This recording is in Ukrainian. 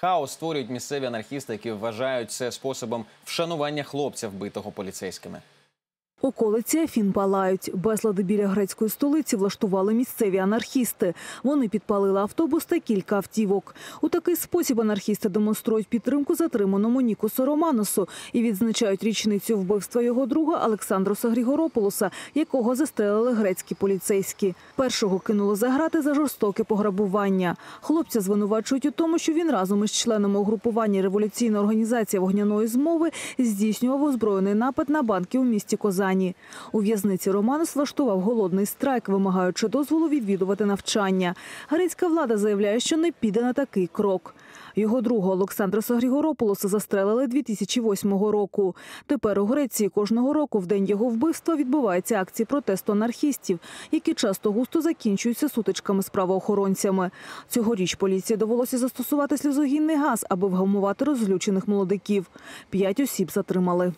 Хаос створюють місцеві анархісти, які вважають це способом вшанування хлопця, вбитого поліцейськими. Околиці Афін палають. Безлади біля грецької столиці влаштували місцеві анархісти. Вони підпалили автобус та кілька автівок. У такий спосіб анархісти демонструють підтримку затриманому Нікосу Романосу і відзначають річницю вбивства його друга Олександроса Грігоропулоса, якого застрелили грецькі поліцейські. Першого кинули за грати за жорстоке пограбування. Хлопця звинувачують у тому, що він разом із членами угрупування революційна організація вогняної змови здійснював озброєний напад на банки у місті Козані. У в'язниці Романос влаштував голодний страйк, вимагаючи дозволу відвідувати навчання. Грецька влада заявляє, що не піде на такий крок. Його другого Олександроса Грігоропулоса застрелили 2008 року. Тепер у Греції кожного року в день його вбивства відбуваються акції протесту анархістів, які часто густо закінчуються сутичками з правоохоронцями. Цьогоріч поліції довелося застосувати сльозогінний газ, аби вгамувати розлючених молодиків. П'ять осіб затримали.